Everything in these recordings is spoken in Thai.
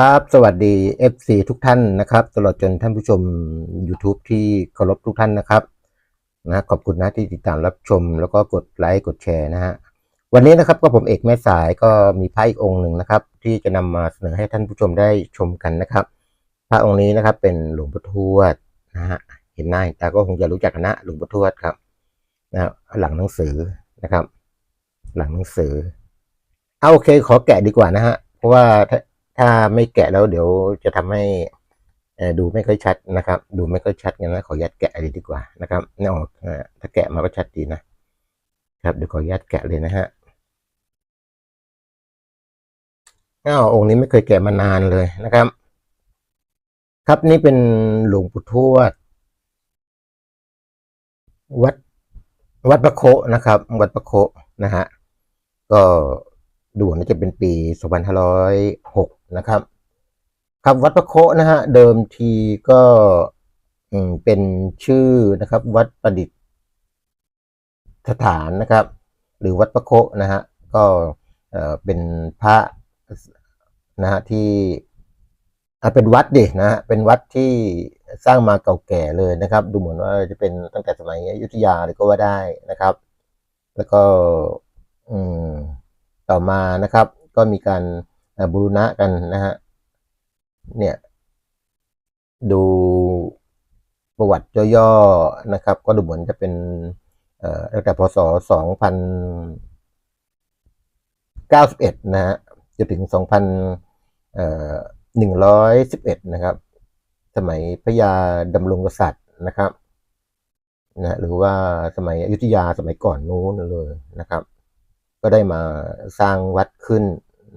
ครับ สวัสดี FC ทุกท่านนะครับ ตลอดจนท่านผู้ชม YouTube ที่เคารพทุกท่านนะครับนะขอบคุณนะที่ติดตามรับชม แล้วก็กดไลค์กดแชร์นะฮะวันนี้นะครับก็ผมเอกแม่สายก็มีพระอีกองค์หนึ่งนะครับ ที่จะนำมาเสนอให้ท่านผู้ชมได้ชมกันนะครับ พระองค์นี้นะครับเป็นหลวงปู่ทวดนะฮะเห็นหน้าตาก็คงจะรู้จักนนะหลวงปู่ทวดครับนะหลังหนังสือนะครับ หลังหนังสือเอาโอเคขอแกะดีกว่านะฮะเพราะว่า ถ้าไม่แกะแล้วเดี๋ยวจะทำให้ดูไม่ค่อยชัดนะครับ ดูไม่ค่อยชัดงั้นนะขออนุญาตแกะเลยดีกว่านะครับนี่ออกถ้าแกะมาก็ชัดดีนะครับเดี๋ยวขออนุญาตแกะเลยนะฮะอ้าวองค์นี้ไม่เคยแกะมานานเลยนะครับ ครับนี่เป็นหลวงปู่ทวด วัดวัดประโคนะครับ วัดประโคนะฮะก็ ดูน่าจะเป็นปี 2506 นะครับ ครับวัดประโคนะฮะเดิมทีก็อืมเป็นชื่อนะครับ วัดประดิษฐานนะครับ หรือวัดประโคนะฮะก็เอ่อเป็นพระนะฮะที่เป็นวัดดินะฮะเป็นวัดที่สร้างมาเก่าแก่เลยนะครับ ดูเหมือนว่าจะเป็นตั้งแต่สมัยอยุธยาเลยก็ว่าได้นะครับ แล้วก็ อืม ต่อมานะครับ ก็มีการบูรณะกันนะฮะเนี่ยดูประวัติย่อๆนะครับ ก็ดูเหมือนจะเป็นตั้งแต่พศ 2091 นะฮะจนถึง 2111 นะครับ สมัยพระยาดำรงกษัตริย์นะครับนะหรือว่าสมัยอยุธยาสมัยก่อนนู้นเลยนะครับ ก็ได้มาสร้างวัดขึ้น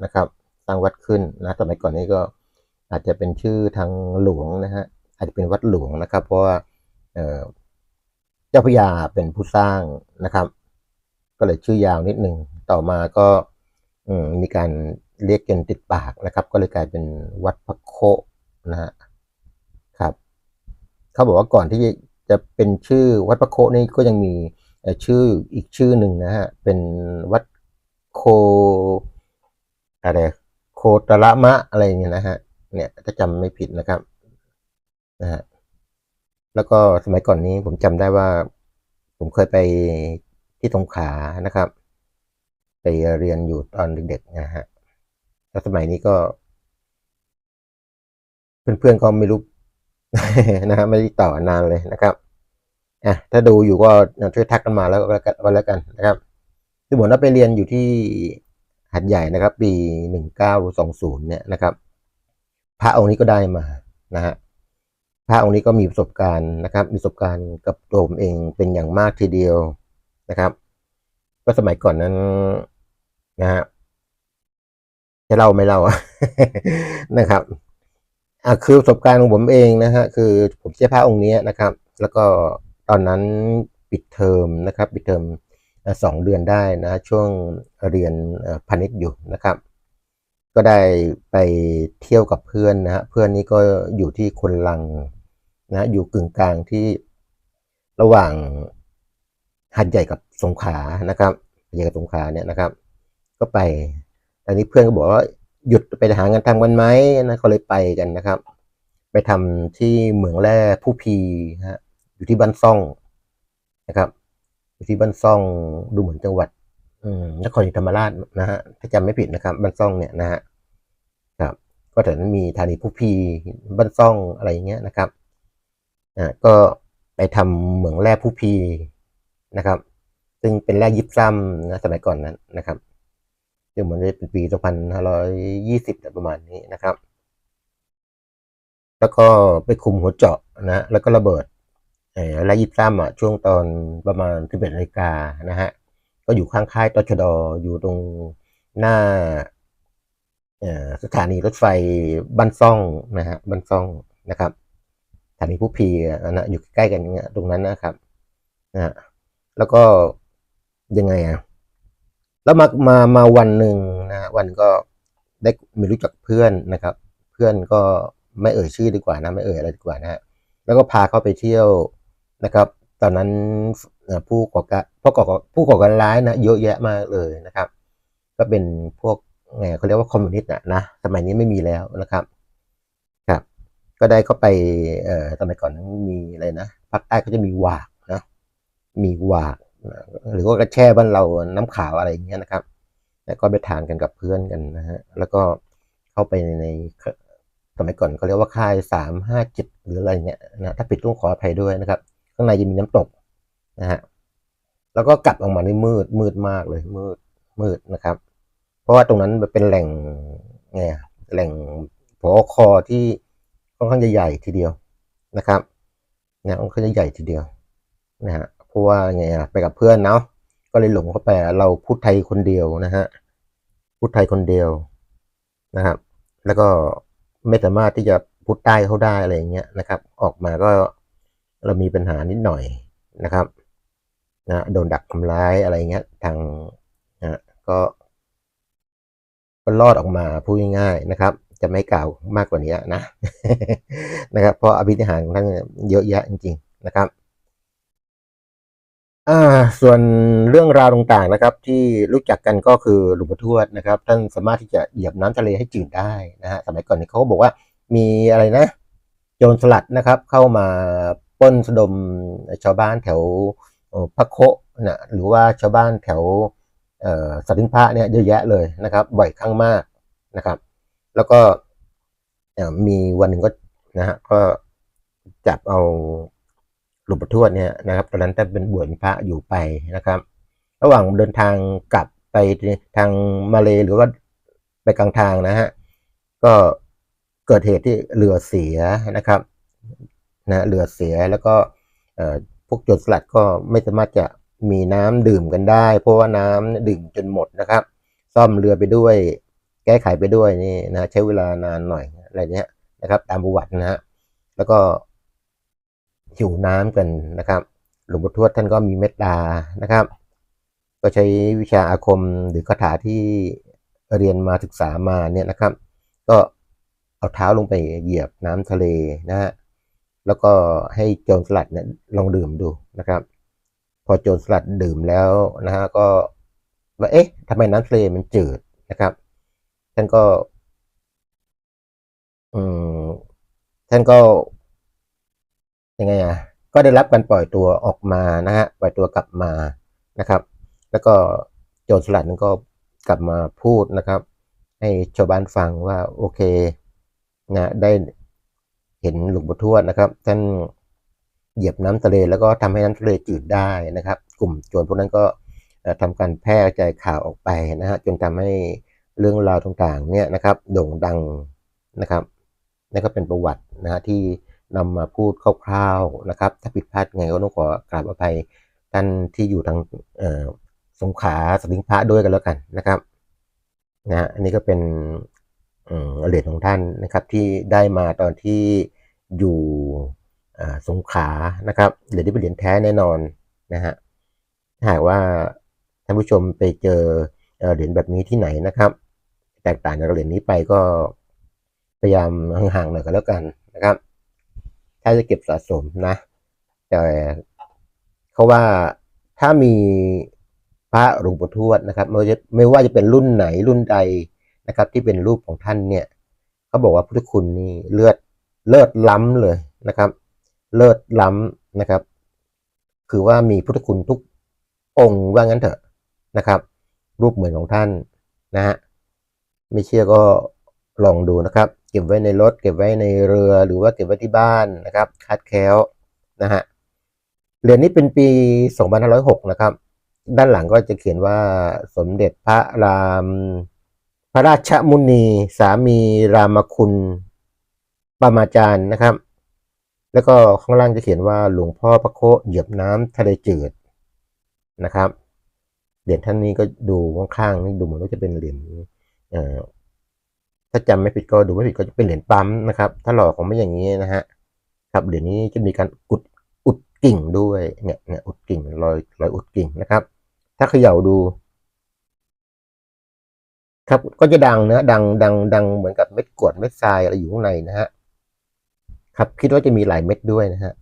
นะครับ สร้างวัดขึ้นนะสมัยก่อนนี้ก็อาจจะเป็นชื่อทางหลวงนะฮะอาจจะเป็นวัดหลวงนะครับ เพราะว่าเจ้าพระยาเป็นผู้สร้างนะครับ ก็เลยชื่อยาวนิดหนึ่งต่อมาก็มีการเรียกจนติดปากนะครับ ก็เลยกลายเป็นวัดพระโคนะฮะครับเขาบอกว่าก่อนที่จะเป็นชื่อวัดพระโคนี่ก็ยังมีชื่ออีกชื่อหนึ่งนะฮะเป็นวัด โคอะไรโคตระมะอะไรอย่างเงี้ยนะฮะ เนี่ยถ้าจำไม่ผิดนะครับนะฮะแล้วก็สมัยก่อนนี้ผมจำได้ว่า ผมเคยไปที่สงขลานะครับ ไปเรียนอยู่ตอนเด็กๆนะฮะแล้วสมัยนี้ก็ เพื่อนๆก็ไม่รู้นะฮะไม่ได้ต่อนานเลยนะครับอะถ้าดูอยู่ก็ช่วยทักกันมาแล้วก็แล้วกันก็แล้วกันนะครับ คือผมว่าไปเรียนอยู่ที่หัดใหญ่นะครับ ปีหนึ่งเก้าสองศูนย์เนี่ยนะครับ พระองค์นี้ก็ได้มานะฮะพระองค์นี้ก็มีประสบการณ์นะครับ มีประสบการณ์กับตัวผมเองเป็นอย่างมากทีเดียวนะครับ ก็สมัยก่อนนั้นนะฮะจะเล่าไม่เล่านะครับอะคือประสบการณ์ของผมเองนะฮะคือผมเชื่อพระองค์นี้นะครับ แล้วก็ตอนนั้นปิดเทอมนะครับ ปิดเทอม สองเดือนได้นะช่วงเรียนพาณิชย์อยู่นะครับ ก็ได้ไปเที่ยวกับเพื่อนนะฮะเพื่อนนี้ก็อยู่ที่คนลังนะอยู่กึ่งกลางที่ระหว่างหัดใหญ่กับสงขานะครับใหญ่กับสงขาเนี่ยนะครับ ก็ไปตอนนี้เพื่อนก็บอกว่าหยุดไปหางานทำกันไหมนะก็เลยไปกันนะครับ ไปทำที่เหมืองแร่ผู้พีฮะอยู่ที่บ้านซ่องนะครับ ที่บ้านซ่องดูเหมือนจังหวัดนครศรีธรรมราชนะฮะถ้าจำไม่ผิดนะครับบ้านซ่องเนี่ยนะฮะครับก็แถวนั้นมีธานีผู้พีบ้านซ่องอะไรอย่างเงี้ยนะครับอ่าก็ไปทำเหมืองแร่ผู้พีนะครับ ซึ่งเป็นแร่ยิบซ้ำนะสมัยก่อนนั้นนะครับซึ่งเหมือนจะเป็นปี2520ประมาณนี้นะครับ แล้วก็ไปคุมหัวเจาะนะแล้วก็ระเบิด เอ่อแร่ยิบซ้ำอะช่วงตอนประมาณ11นาฬิกานะฮะก็อยู่ข้างค่ายตชดอยู่ตรงหน้าสถานีรถไฟบ้านซ่องนะฮะบ้านซ่องนะครับสถานีผู้พีอะนะอยู่ใกล้กันเงี้ยตรงนั้นนะครับนะแล้วก็ยังไงอะแล้วมามามาวันหนึ่งนะฮะวันก็ได้มีรู้จักเพื่อนนะครับ เพื่อนก็ไม่เอ่ยชื่อดีกว่านะ ไม่เอ่ยอะไรดีกว่านะฮะแล้วก็พาเขาไปเที่ยว นะครับ ตอนนั้นผู้ก่อการผู้ก่อผู้ก่อการร้ายนะเยอะแยะมากเลยนะครับ ก็เป็นพวกไงเขาเรียกว่าคอมมิวนิสต์อะนะสมัยนี้ไม่มีแล้วนะครับครับ ก็ได้เข้าไปเอ่อสมัยก่อนมีอะไรนะภาคใต้ก็จะมีวากนะมีวากนะหรือว่ากระแช่บ้านเราน้ำขาวอะไรอย่างเงี้ยนะครับ แล้วก็ไปทานกันกับเพื่อนกันนะฮะแล้วก็เข้าไปในสมัยก่อนเขาเรียกว่าค่ายสามห้าเจ็ดหรืออะไรเงี้ยนะถ้าผิดต้องขออภัยด้วยนะครับางในจะมีน้ำตกนะฮะแล้วก็กลับออกมาในมืดมืดมากเลย มืดมืดนะครับ เพราะว่าตรงนั้นเป็นแหล่งไงแหล่งผอคอที่ค่อนข้างจะใหญ่ทีเดียวนะครับนะค่อนข้างจะใหญ่ทีเดียวนะฮะเพราะว่าไงไปกับเพื่อนเนาะก็เลยหลงเข้าไปเราพูดไทยคนเดียวนะฮะพูดไทยคนเดียวนะครับ แล้วก็ไม่สามารถที่จะพูดใต้เขาได้อะไรอย่างเงี้ยนะครับ ออกมาก็ เรามีปัญหานิดหน่อยนะครับนะโดนดักทำร้ายอะไรเงี้ยทางนะก็ก็รอดออกมาพูดง่ายๆนะครับ จะไม่กล่าวมากกว่านี้นะนะครับ เพราะอภิธิหารของท่านเยอะแยะจริง ๆนะครับอ่าส่วนเรื่องราวต่างๆนะครับ ที่รู้จักกันก็คือหลวงพ่อทวดนะครับ ท่านสามารถที่จะเหยียบน้ำทะเลให้จืดได้นะฮะสมัยก่อนเนี่ยเขาก็บอกว่ามีอะไรนะ โจรสลัดนะครับ เข้ามา ล้นสะดมชาวบ้านแถวพระโคนะหรือว่าชาวบ้านแถวสัตถิงพระเนี่ยเยอะแยะเลยนะครับบ่อยครั้งมากนะครับ แล้วก็มีวันหนึ่งก็นะฮะก็จับเอาหลวงปู่ทวดเนี่ยนะครับตอนนั้นท่านเป็นบวชพระอยู่ไปนะครับ ระหว่างเดินทางกลับไปทางมาเลหรือว่าไปกลางทางนะฮะก็เกิดเหตุที่เรือเสียนะครับ นะเรือเสียแล้วก็พวกโจรสลัดก็ไม่สามารถจะมีน้ำดื่มกันได้ เพราะว่าน้ำดื่มจนหมดนะครับ ซ่อมเรือไปด้วย แก้ไขไปด้วยนี่นะใช้เวลานานหน่อยอะไรเนี้ยนะครับ ตามประวัตินะฮะแล้วก็หิวน้ำกันนะครับ หลวงปู่ทวดท่านก็มีเมตตานะครับ ก็ใช้วิชาอาคมหรือคาถาที่เรียนมาศึกษามาเนี่ยนะครับ ก็เอาเท้าลงไปเหยียบน้ำทะเลนะฮะ แล้วก็ให้โจรสลัดเนี่ยลองดื่มดูนะครับ พอโจรสลัดดื่มแล้วนะฮะก็ว่าเอ๊ะทำไมน้ำทะเลมันจืดนะครับ ท่านก็อืมท่านก็ยังไงอะก็ได้รับการปล่อยตัวออกมานะฮะปล่อยตัวกลับมานะครับ แล้วก็โจรสลัดนั้นก็กลับมาพูดนะครับ ให้ชาวบ้านฟังว่าโอเคนะได้ เห็นหลวงปู่ทวดนะครับ ท่านเหยียบน้ำทะเลแล้วก็ทำให้น้ำทะเลจืดได้นะครับ กลุ่มโจรพวกนั้นก็เอ่อทำการแพร่กระจายข่าวออกไปนะฮะจนทำให้เรื่องราวต่างๆเนี่ยนะครับโด่งดังนะครับนี่ก็เป็นประวัตินะฮะที่นำมาพูดคร่าวๆนะครับ ถ้าผิดพลาดไงก็ต้องขอกราบอภัยท่านที่อยู่ทางสงขาสลิงพระด้วยกันแล้วกันนะครับนะฮะอันนี้ก็เป็น เหรียญของท่านนะครับที่ได้มาตอนที่อยู่สงขานะครับเหรียญที่เป็นเหรียญแท้แน่นอนนะฮะถ้าหากว่าท่านผู้ชมไปเจอเอ่อเหรียญแบบนี้ที่ไหนนะครับ แตกต่างจากเหรียญนี้ไปก็พยายามห่างๆหน่อยก็แล้วกันนะครับ ถ้าจะเก็บสะสมนะ แต่เขาว่าถ้ามีพระหลวงปู่ทวดนะครับ ไม่ว่าจะไม่ว่าจะเป็นรุ่นไหนรุ่นใด นะครับ ที่เป็นรูปของท่านเนี่ยเขาบอกว่าพุทธคุณนี่เลือดเลิศล้ำเลยนะครับ เลิศล้ำนะครับ คือว่ามีพุทธคุณทุกองค์ว่างั้นเถอะนะครับ รูปเหมือนของท่านนะฮะไม่เชื่อก็ลองดูนะครับ เก็บไว้ในรถ เก็บไว้ในเรือหรือว่าเก็บไว้ที่บ้านนะครับคาดแคล้วนะฮะเหรียญนี้เป็นปี 2506 นะครับ ด้านหลังก็จะเขียนว่าสมเด็จพระราม พระราชมุนีสามีรามคุณปามาจารย์นะครับ แล้วก็ข้างล่างจะเขียนว่าหลวงพ่อพระโคเหยียบน้ำทะเลจืดนะครับเหรียญท่านนี้ก็ดูข้างๆนี่ดูเหมือนว่าจะเป็นเหรียญถ้าจำไม่ผิดก็ดูไม่ผิดก็จะเป็นเหรียญปั๊มนะครับ ถ้าหล่อของไม่อย่างนี้นะฮะครับเหรียญนี้จะมีการอุดอุดกิ่งด้วยเนี่ยเนี่ยอุดกิ่งรอยรอยอุดกิ่งนะครับ ถ้าเขย่าดู ครับก็จะดังนะดังดังดังเหมือนกับเม็ดกรวดเม็ดทรายอะไรอยู่ข้างในนะฮะครับคิดว่าจะมีหลายเม็ดด้วยนะฮะ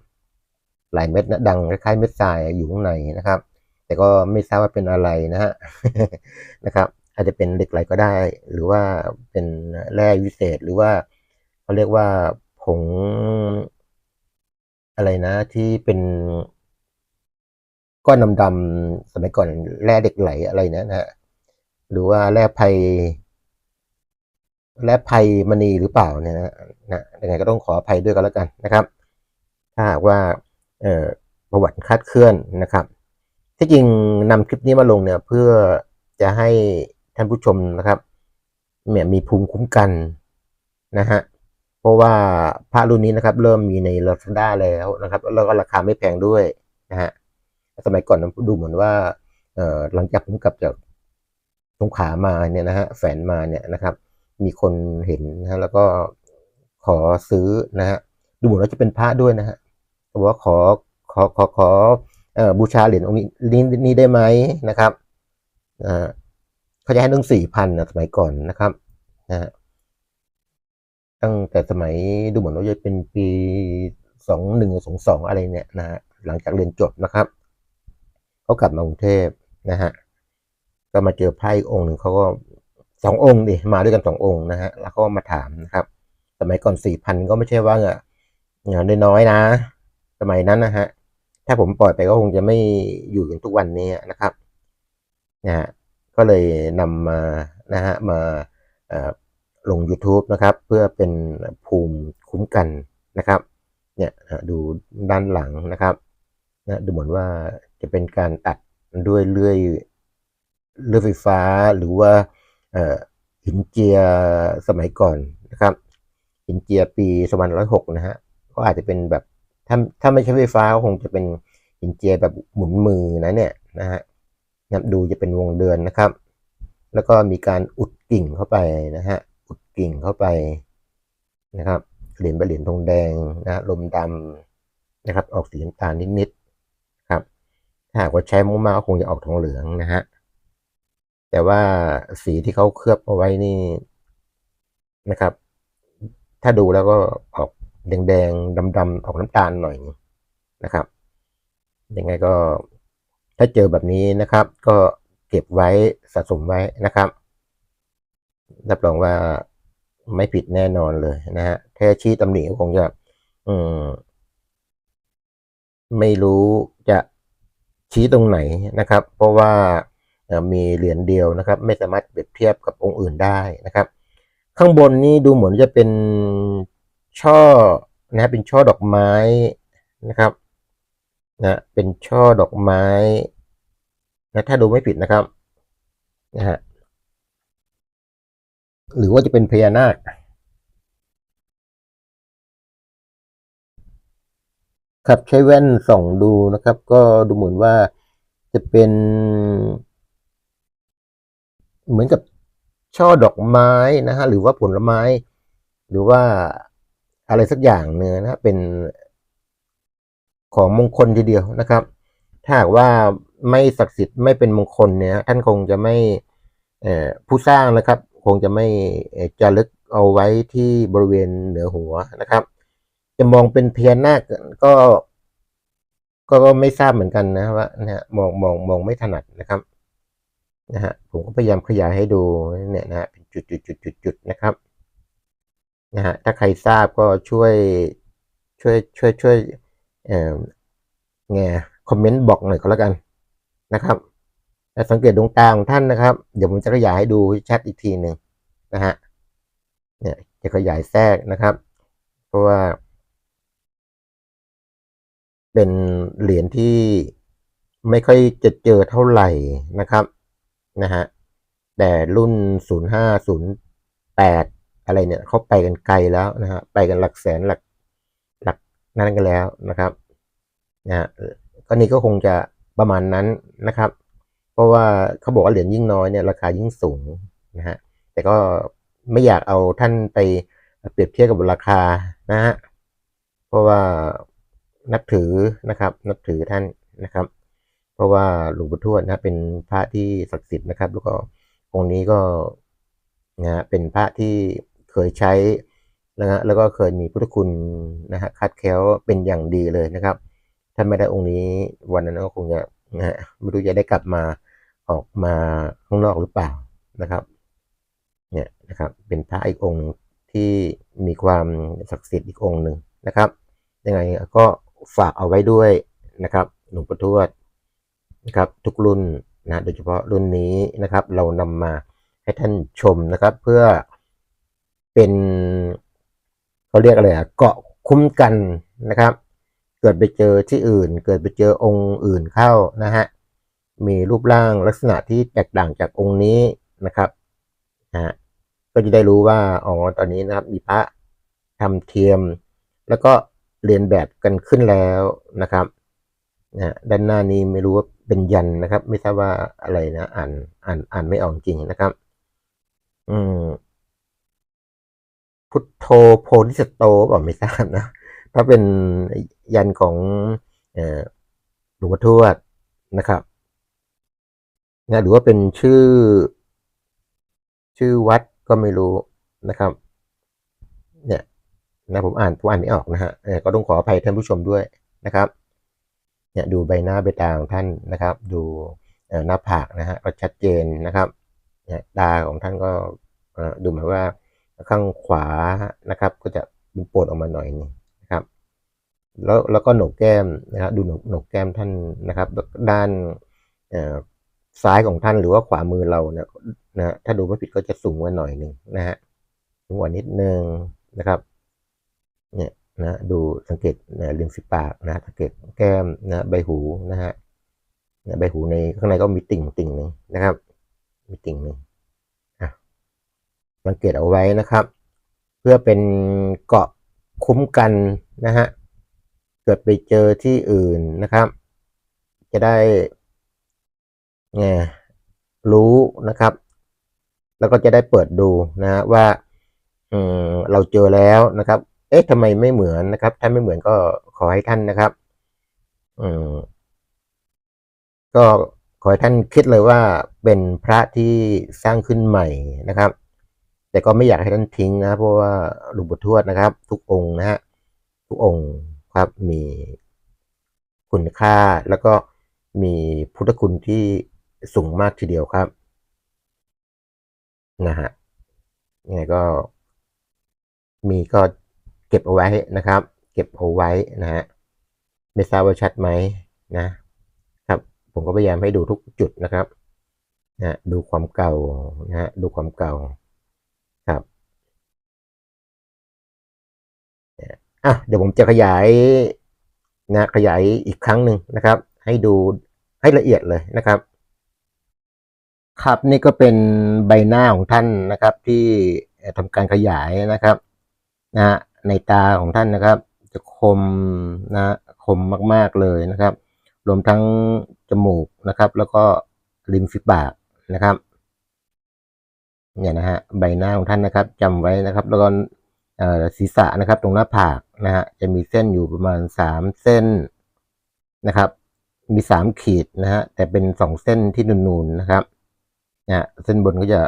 หลายเม็ดนะดังคล้ายๆเม็ดทรายอยู่ข้างในนะครับ แต่ก็ไม่ทราบว่าเป็นอะไรนะฮะนะครับ อาจจะเป็นเหล็กไหลก็ได้ หรือว่าเป็นแร่วิเศษหรือว่าเขาเรียกว่าผงอะไรนะที่เป็นก้อนดำๆสมัยก่อนแร่เหล็กไหลอะไรเนะนะฮะ หรือว่าแร่ไพแร่ไพมณีหรือเปล่าเนี่ยนะนะยังไงก็ต้องขออภัยด้วยกันแล้วกันนะครับ ถ้าหากว่าประวัติคลาดเคลื่อนนะครับ ที่จริงนำคลิปนี้มาลงเนี่ยเพื่อจะให้ท่านผู้ชมนะครับเนี่ยมีภูมิคุ้มกันนะฮะเพราะว่าพระรุ่นนี้นะครับ เริ่มมีใน Lazada แล้วนะครับ แล้วก็ราคาไม่แพงด้วยนะฮะสมัยก่อนดูเหมือนว่าหลังจากผมกลับจาก สงขามาเนี่ยนะฮะแฝนมาเนี่ยนะครับ มีคนเห็นนะฮะแล้วก็ขอซื้อนะฮะดูเหมือนว่าจะเป็นพระด้วยนะฮะบอกว่าขอขอขอขอเอ่อบูชาเหรียญองค์นี้นี้ได้ไหมนะครับอ่าเขาจะให้ตั้งสี่พันนะสมัยก่อนนะครับนะฮะตั้งแต่สมัยดูเหมือนว่าจะเป็นปีสองหนึ่งสองสองอะไรเนี่ยนะฮะหลังจากเรียนจบนะครับ เขากลับมากรุงเทพนะฮะ ก็มาเจอไพ่อีกองค์หนึ่งเขาก็สององค์ดิมาด้วยกันสององค์นะฮะแล้วก็มาถามนะครับ สมัยก่อนสี่พันก็ไม่ใช่ว่าเงินน้อยๆนะ สมัยนั้นนะฮะถ้าผมปล่อยไปก็คงจะไม่อยู่อย่างทุกวันนี้นะครับนะฮะก็เลยนำมานะฮะมาลง YouTube นะครับ เพื่อเป็นภูมิคุ้มกันนะครับเนี่ยดูด้านหลังนะครับนะดูเหมือนว่าจะเป็นการตัดด้วยเลื่อย เลื่อไฟฟ้าหรือว่าหินเจียสมัยก่อนนะครับหินเจียปี2506นะฮะก็อาจจะเป็นแบบถ้าถ้าไม่ใช่ไฟฟ้าก็คงจะเป็นหินเจียแบบหมุนมือนะเนี่ยนะฮะนะดูจะเป็นวงเดือนนะครับ แล้วก็มีการอุดกิ่งเข้าไปนะฮะอุดกิ่งเข้าไปนะครับเหรียญเป็นเหรียญทองแดงนะลมดำนะครับ ออกสีน้ำตาลนิดๆครับถ้าหากว่าใช้มากๆก็คงจะออกทองเหลืองนะฮะ แต่ว่าสีที่เขาเคลือบเอาไว้นี่นะครับ ถ้าดูแล้วก็ออกแดงๆดำๆออกน้ำตาลหน่อยนะครับ ยังไงก็ถ้าเจอแบบนี้นะครับ ก็เก็บไว้สะสมไว้นะครับ รับรองว่าไม่ผิดแน่นอนเลยนะฮะแค่ชี้ตำหนิก็คงจะอืมไม่รู้จะชี้ตรงไหนนะครับ เพราะว่า มีเหรียญเดียวนะครับ ไม่สามารถเปรียบเทียบกับองค์อื่นได้นะครับ ข้างบนนี่ดูเหมือนจะเป็นช่อนะเป็นช่อดอกไม้นะครับนะเป็นช่อดอกไม้นะถ้าดูไม่ผิดนะครับนะฮะหรือว่าจะเป็นพญานาคครับใช้แว่นส่องดูนะครับ ก็ดูเหมือนว่าจะเป็น เหมือนกับช่อดอกไม้นะฮะหรือว่าผลไม้ หรือว่าอะไรสักอย่างเนื้อนะเป็นของมงคลทีเดียวนะครับ ถ้าหากว่าไม่ศักดิ์สิทธิ์ไม่เป็นมงคลเนี่ยท่านคงจะไม่ผู้สร้างนะครับ คงจะไม่เอ่อจารึกเอาไว้ที่บริเวณเหนือหัวนะครับ จะมองเป็นพญานาคก็ก็ก็ไม่ทราบเหมือนกันนะว่านะมองมองมองไม่ถนัดนะครับ นะฮะผมก็พยายามขยายให้ดูเนี่ยนะฮะเป็นจุดจุดจุดจุดจุดนะครับนะฮะถ้าใครทราบก็ช่วยช่วยช่วยช่วยเอ่อไงคอมเมนต์บอกหน่อยก็แล้วกันนะครับและสังเกตดวงตาของท่านนะครับ เดี๋ยวผมจะขยายให้ดูชัดอีกทีหนึ่งนะฮะเนี่ยจะขยายแทรกนะครับ เพราะว่า เป็นเหรียญที่ไม่ค่อยจะเจอเท่าไหร่นะครับ นะฮะ แต่รุ่น 0508 อะไรเนี่ยเขาไปกันไกลแล้วนะฮะ ไปกันหลักแสนหลักหลักนั่นกันแล้วนะครับนะฮะก็นี่ก็คงจะประมาณนั้นนะครับ เพราะว่าเขาบอกว่าเหรียญยิ่งน้อยเนี่ยราคายิ่งสูงนะฮะ แต่ก็ไม่อยากเอาท่านไปเปรียบเทียบกับราคานะฮะ เพราะว่านับถือนะครับ นับถือท่านนะครับ ราะว่าหลวงปู่ทวดนะเป็นพระที่ศักดิ์สิทธิ์นะครับ แล้วก็องค์นี้ก็นะฮะเป็นพระที่เคยใช้นะฮะแล้วก็เคยมีพุทธคุณนะฮะคัดแคล้วเป็นอย่างดีเลยนะครับถ้าไม่ได้องค์นี้วันนั้นก็คงจะนะฮะไม่รู้จะได้กลับมาออกมาข้างนอกหรือเปล่านะครับเนี่ยนะครับ เป็นพระอีกองค์หนึ่งที่มีความศักดิ์สิทธิ์อีกองค์หนึ่งนะครับ ยังไงก็ฝากเอาไว้ด้วยนะครับหลวงปู่ทวด นะครับทุกรุ่นนะโดยเฉพาะรุ่นนี้นะครับ เรานำมาให้ท่านชมนะครับ เพื่อเป็นเขาเรียกอะไรอะเกาะคุ้มกันนะครับ เกิดไปเจอที่อื่น เกิดไปเจอองค์อื่นเข้านะฮะมีรูปร่างลักษณะที่แตกต่างจากองค์นี้นะครับนะฮะก็จะได้รู้ว่าอ๋อตอนนี้นะครับมีพระทำเทียม แล้วก็เรียนแบบกันขึ้นแล้วนะครับนะด้านหน้านี้ไม่รู้ว่า เป็นยันนะครับ ไม่ทราบว่าอะไรนะอ่านอ่านอ่านไม่ออกจริงนะครับ อืมพุทโธโพธิสโตบอกไม่ทราบนะถ้าเป็นยันของหลวงพ่อทวดนะครับนะหรือว่าเป็นชื่อ ชื่อวัดก็ไม่รู้นะครับ เนี่ยนะผมอ่านผมอ่านไม่ออกนะฮะก็ต้องขออภัยท่านผู้ชมด้วยนะครับ เนี่ยดูใบหน้าใบตาของท่านนะครับ ดูหน้าผากนะฮะก็ชัดเจนนะครับเนี่ยตาของท่านก็ดูเหมือนว่าข้างขวานะครับ ก็จะมีโปดออกมาหน่อยนึงนะครับ แล้วแล้วก็โหนกแก้มนะครับดูโหนกหนกแก้มท่านนะครับ ด้านซ้ายของท่านหรือว่าขวามือเราเนี่ยนะถ้าดูไม่ผิดก็จะสูงกว่าหน่อยหนึ่งนะฮะสูงกว่านิดนึงนะครับ เนี่ย นะดูสังเกตนะริมฝีปากนะสังเกตแก้มนะใบหูนะฮะนะใบหูในข้างในก็มีติ่งติ่งหนึ่งนะครับ มีติ่งหนึ่งอะสังเกตเอาไว้นะครับ เพื่อเป็นเกาะคุ้มกันนะฮะเกิดไปเจอที่อื่นนะครับ จะได้ไงรู้นะครับ แล้วก็จะได้เปิดดูนะฮะว่าเราเจอแล้วนะครับ เอ๊ะทำไมไม่เหมือนนะครับ ถ้าไม่เหมือนก็ขอให้ท่านนะครับ อืมก็ขอให้ท่านคิดเลยว่าเป็นพระที่สร้างขึ้นใหม่นะครับ แต่ก็ไม่อยากให้ท่านทิ้งนะ เพราะว่าหลวงปู่ทวดนะครับ ทุกองค์นะฮะทุกองค์ครับมีคุณค่าแล้วก็มีพุทธคุณที่สูงมากทีเดียวครับนะฮะยังไงก็มีก็ เก็บเอาไว้นะครับ เก็บเอาไว้นะฮะไม่ทราบว่าชัดไหมนะครับ ผมก็พยายามให้ดูทุกจุดนะครับนะดูความเก่านะฮะดูความเก่าครับอะเดี๋ยวผมจะขยายนะขยายอีกครั้งหนึ่งนะครับ ให้ดูให้ละเอียดเลยนะครับ ครับนี่ก็เป็นใบหน้าของท่านนะครับที่ทำการขยายนะครับนะฮะ ในตาของท่านนะครับ จะคมนะคมมากๆเลยนะครับ รวมทั้งจมูกนะครับ แล้วก็ริมฝีปากนะครับเนี่ยนะฮะใบหน้าของท่านนะครับจำไว้นะครับ แล้วก็ศีรษะนะครับ ตรงหน้าผากนะฮะจะมีเส้นอยู่ประมาณสามเส้นนะครับ มีสามขีดนะฮะแต่เป็นสองเส้นที่นูนๆนะครับนะเส้นบนก็จะ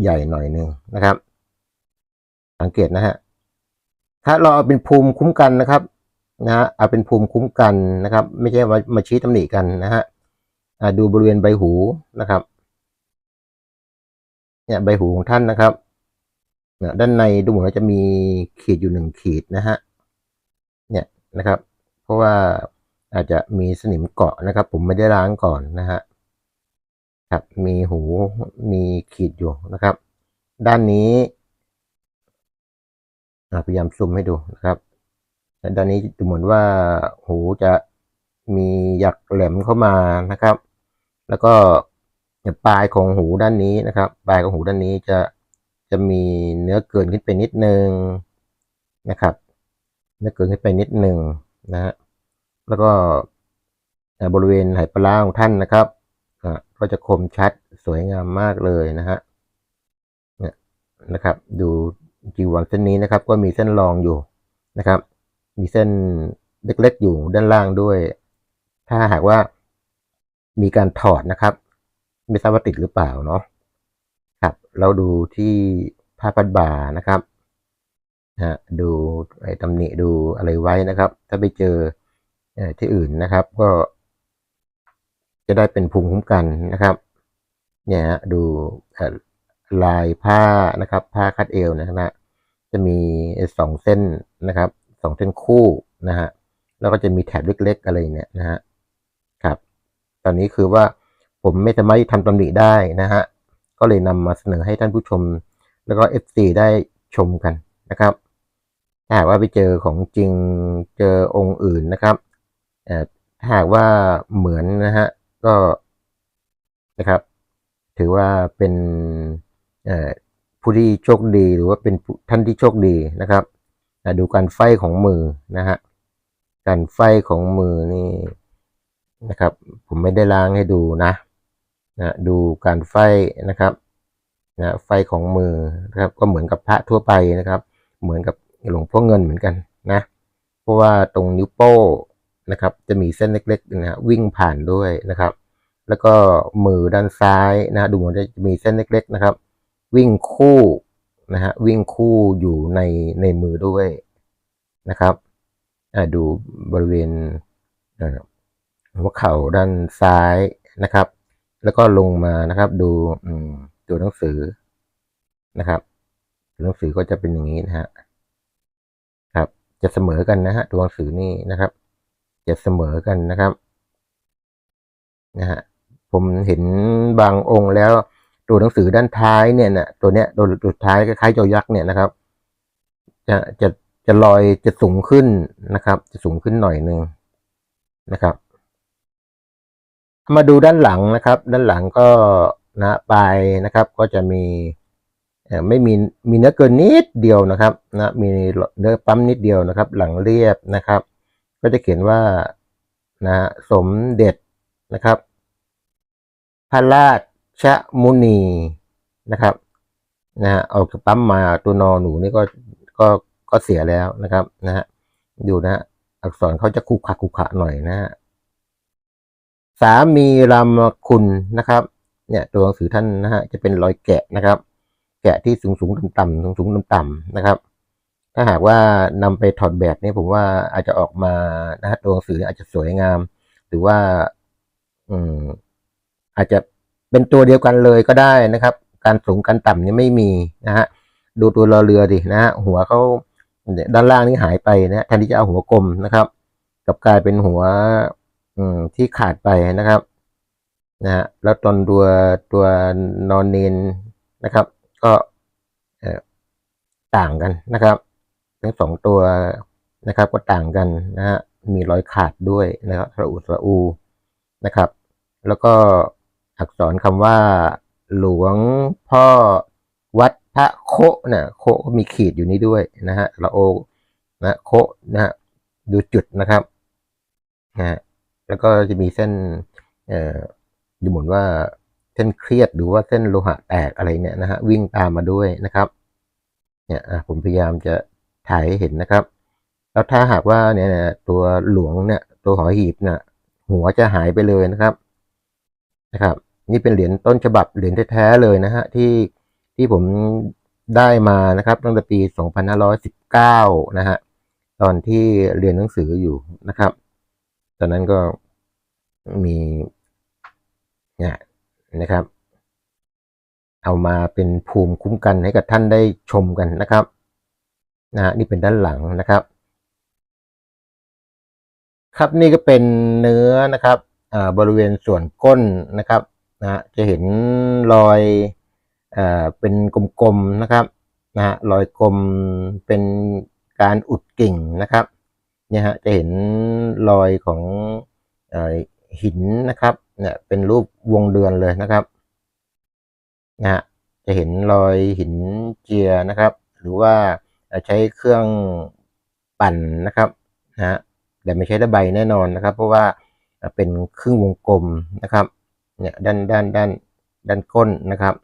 ใหญ่หน่อยหนึงนะครับ สังเกตนะฮะ ถ้าเราเอาเป็นภูมิคุ้มกันนะครับนะฮะเอาเป็นภูมิคุ้มกันนะครับ ไม่ใช่ว่ามาชี้ตำหนิกันนะฮะดูบริเวณใบหูนะครับเนี่ยใบหูของท่านนะครับเนี่ยด้านในดูเหมือนว่าจะมีขีดอยู่หนึ่งขีดนะฮะเนี่ยนะครับ เพราะว่าอาจจะมีสนิมเกาะนะครับ ผมไม่ได้ล้างก่อนนะฮะครับมีหูมีขีดอยู่นะครับ ด้านนี้ พยายามซูมให้ดูนะครับและด้านนี้ดูเหมือนว่าหูจะมีหยักแหลมเข้ามานะครับ แล้วก็ปลายของหูด้านนี้นะครับ ปลายของหูด้านนี้จะจะมีเนื้อเกินขึ้นไปนิดนึงนะครับ เนื้อเกินขึ้นไปนิดนึงนะฮะแล้วก็บริเวณไหปลาร้าของท่านนะครับก็จะคมชัดสวยงามมากเลยนะฮะเนี่ยนะครับ ดู จีวรเส้นนี้นะครับ ก็มีเส้นรองอยู่นะครับ มีเส้นเล็กๆอยู่ด้านล่างด้วย ถ้าหากว่ามีการถอดนะครับ ไม่ทราบว่าติดหรือเปล่าเนาะครับ เราดูที่ผ้าพัดบ่านะครับนะฮะดูไอ้ตำหนิดูอะไรไว้นะครับ ถ้าไปเจอที่อื่นนะครับ ก็จะได้เป็นภูมิคุ้มกันนะครับ เนี่ยฮะดูลายผ้านะครับ ผ้าคัดเอวนะฮะ จะมีสองเส้นนะครับสองเส้นคู่นะฮะแล้วก็จะมีแถบเล็กๆอะไรเนี่ยนะฮะครับ ตอนนี้คือว่าผมไม่สามารถทำตำหนิได้นะฮะก็เลยนำมาเสนอให้ท่านผู้ชม แล้วก็ FC ได้ชมกันนะครับถ้าหากว่าไปเจอของจริงเจอองค์อื่นนะครับเอ่อถ้าหากว่าเหมือนนะฮะก็นะครับ ถือว่าเป็นเอ่อ ผู้ที่โชคดีหรือว่าเป็นท่านที่โชคดีนะครับดูการไฟของมือนะฮะการไฟของมือนี่นะครับ ผมไม่ได้ล้างให้ดูนะนะดูการไฟนะครับนะไฟของมือนะครับ ก็เหมือนกับพระทั่วไปนะครับ เหมือนกับหลวงพ่อเงินเหมือนกันนะ เพราะว่าตรงนิ้วโป้นะครับ จะมีเส้นเล็กๆนะฮะวิ่งผ่านด้วยนะครับ แล้วก็มือด้านซ้ายนะฮะดูเหมือนจะมีเส้นเล็ก ๆ นะครับ วิ่งคู่นะฮะวิ่งคู่อยู่ในในมือด้วยนะครับดูบริเวณหัวเข่าด้านซ้ายนะครับ แล้วก็ลงมานะครับดูตัวหนังสือนะครับตัวหนังสือก็จะเป็นอย่างนี้นะฮะครับ จะเสมอกันนะฮะตัวหนังสือนี่นะครับ จะเสมอกันนะครับนะฮะผมเห็นบางองค์แล้ว ตัวหนังสือด้านท้ายเนี่ยนะตัวเนี้ยตัวตัวท้ายคล้ายๆจอยักษ์เนี่ยนะครับ จะจะจะลอยจะสูงขึ้นนะครับ จะสูงขึ้นหน่อยหนึ่งนะครับ มาดูด้านหลังนะครับ ด้านหลังก็นะปลายนะครับ ก็จะมีไม่มีมีเนื้อเกินนิดเดียวนะครับนะมีเนื้อปั๊มนิดเดียวนะครับ หลังเรียบนะครับ ก็จะเขียนว่านะสมเด็จนะครับพระราช มุนีนะครับนะฮะออกจากปั๊มมาตัวนอหนูนี่ก็ก็ก็เสียแล้วนะครับนะฮะดูนะ อักษรเขาจะคุกขะคุกขะหน่อยนะฮะสามีรามคุณนะครับ เนี่ยตัวหนังสือท่านนะฮะจะเป็นรอยแกะนะครับ แกะที่สูงสูงต่ำต่ำสูงสูงต่ำต่ำนะครับ ถ้าหากว่านำไปถอดแบบนี่ผมว่าอาจจะออกมานะฮะตัวหนังสืออาจจะสวยงาม หรือว่า อืมอาจจะ เป็นตัวเดียวกันเลยก็ได้นะครับ การสูงการต่ำเนี่ยไม่มีนะฮะดูตัวรอเรือดินะฮะหัวเขาด้านล่างนี่หายไปนะแทนที่จะเอาหัวกลมนะครับกับกลายเป็นหัวอืมที่ขาดไปนะครับนะฮะแล้วตอนตัวตัวนอนเนนนะครับ ก็ต่างกันนะครับ ทั้งสองตัวนะครับก็ต่างกันนะฮะมีรอยขาดด้วยนะครับระอุระอูนะครับ แล้วก็ อักษรคำว่า หลวงพ่อวัดพระโคนี่ยโคะก็มีขีดอยู่นี้ด้วยนะฮะละโอนะโคนะฮะดูจุดนะครับนะแล้วก็จะมีเส้นเอ่อดูเหมือนว่าเส้นเครียดหรือว่าเส้นโลหะแตกอะไรเนี่ยนะฮะวิ่งตามมาด้วยนะครับเนี่ยผมพยายามจะถ่ายให้เห็นนะครับ แล้วถ้าหากว่าเนี่ยตัวหลวงเนี่ยตัวหอหีบเนี่ยหัวจะหายไปเลยนะครับนะครับ นี่เป็นเหรียญต้นฉบับเหรียญแท้ๆเลยนะฮะที่ที่ผมได้มานะครับตั้งแต่ปี 2519 นะฮะตอนที่เรียนหนังสืออยู่นะครับ ตอนนั้นก็มีเนี่ยนะครับ เอามาเป็นภูมิคุ้มกันให้กับท่านได้ชมกันนะครับนะฮะนี่เป็นด้านหลังนะครับ ครับนี่ก็เป็นเนื้อนะครับอ่าบริเวณส่วนก้นนะครับ นะจะเห็นรอยอ่าเป็นกลมๆนะครับนะฮะรอยกลมเป็นการอุดกิ่งนะครับเนี่ยฮะจะเห็นรอยของเอ่อหินนะครับเนี่ยเป็นรูปวงเดือนเลยนะครับนะฮะจะเห็นรอยหินเจียนะครับ หรือว่าใช้เครื่องปั่นนะครับนะฮะแต่ไม่ใช่ตะไบแน่นอนนะครับ เพราะว่าเป็นครึ่งวงกลมนะครับ เนี่ยด้านด้านด้านด้านก้นนะครับ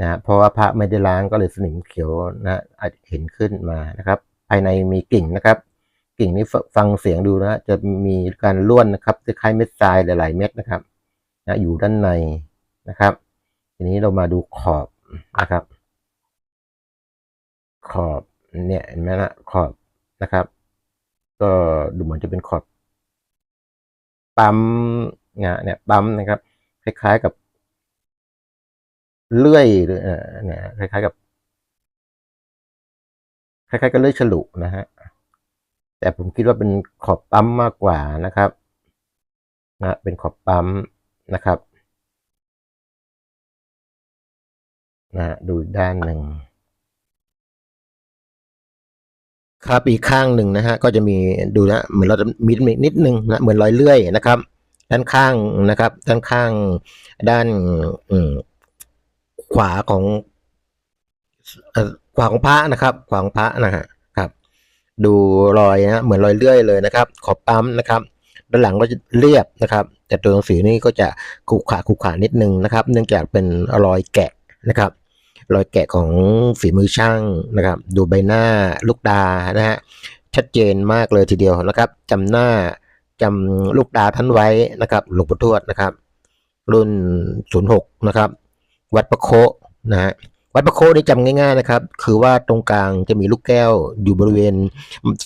นะเพราะว่าพระไม่ได้ล้างก็เลยสนิมเขียวนะอาจเห็นขึ้นมานะครับ ภายในมีกิ่งนะครับ กิ่งนี้ฟังเสียงดูนะจะมีการล้วนนะครับคล้ายเม็ดทรายหลาย ๆ เม็ดนะครับนะอยู่ด้านในนะครับ ทีนี้เรามาดูขอบนะครับ ขอบเนี่ยเห็นไหมนะขอบนะครับ ก็ดูเหมือนจะเป็นขอบปั๊มเนี่ยปั๊มนะครับ ล้ายๆกับเลื่อยหรือเนี่ยคล้ายๆกับ คล้ายๆกับเลื่อยฉลุนะฮะแต่ผมคิดว่าเป็นขอบปั๊มมากกว่านะครับนะเป็นขอบปั๊มนะครับนะดูด้านหนึ่งครับอีกข้างหนึ่งนะฮะก็จะมีดูนะเหมือนเราจะมีนิดนึงนะเหมือนรอยเลื่อยนะครับ ด้านข้างนะครับ ด้านข้างด้านขวาของขวาของพระนะครับ ขวาของพระนะฮะครับ ดูรอยนะเหมือนรอยเลื่อยเลยนะครับ ขอบปั๊มนะครับ ด้านหลังก็จะเรียบนะครับ แต่ตัวหนังสือนี่ก็จะขรุขระขรุขระนิดนึงนะครับ เนื่องจากเป็นรอยแกะนะครับรอยแกะของฝีมือช่างนะครับ ดูใบหน้าลูกดานะฮะชัดเจนมากเลยทีเดียวนะครับจำหน้า จำลูกดาท่านไว้นะครับ หลวงปู่ทวดนะครับ รุ่น 06 นะครับ วัดประโคนะฮะวัดประโคะนี่จำง่าย ๆนะครับ คือว่าตรงกลางจะมีลูกแก้วอยู่บริเวณ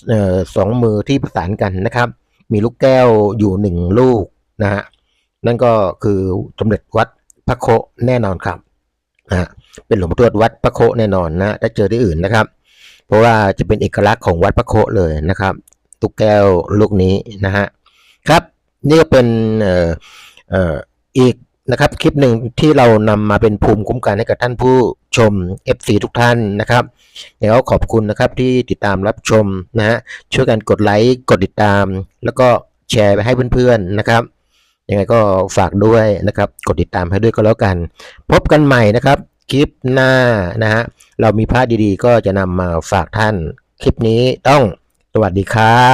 เออสองมือที่ประสานกันนะครับ มีลูกแก้วอยู่หนึ่งลูกนะฮะนั่นก็คือสมเด็จวัดพระโคแน่นอนครับนะฮะเป็นหลวงพ่อทวดวัดพระโคแน่นอนนะถ้าเจอที่อื่นนะครับ เพราะว่าจะเป็นเอกลักษณ์ของวัดพระโคเลยนะครับลูกแก้วลูกนี้นะฮะ ครับนี่ก็เป็นอีกนะครับคลิปหนึ่งที่เรานำมาเป็นภูมิคุ้มกันให้กับท่านผู้ชม FC ทุกท่านนะครับแล้วขอบคุณนะครับที่ติดตามรับชมนะฮะช่วยกันกดไลค์กดติดตาม แล้วก็แชร์ไปให้เพื่อนๆนะครับยังไงก็ฝากด้วยนะครับ กดติดตามให้ด้วยก็แล้วกัน พบกันใหม่นะครับ คลิปหน้านะฮะเรามีพระดีๆ ก็จะนำมาฝากท่าน คลิปนี้ต้องสวัสดีครับ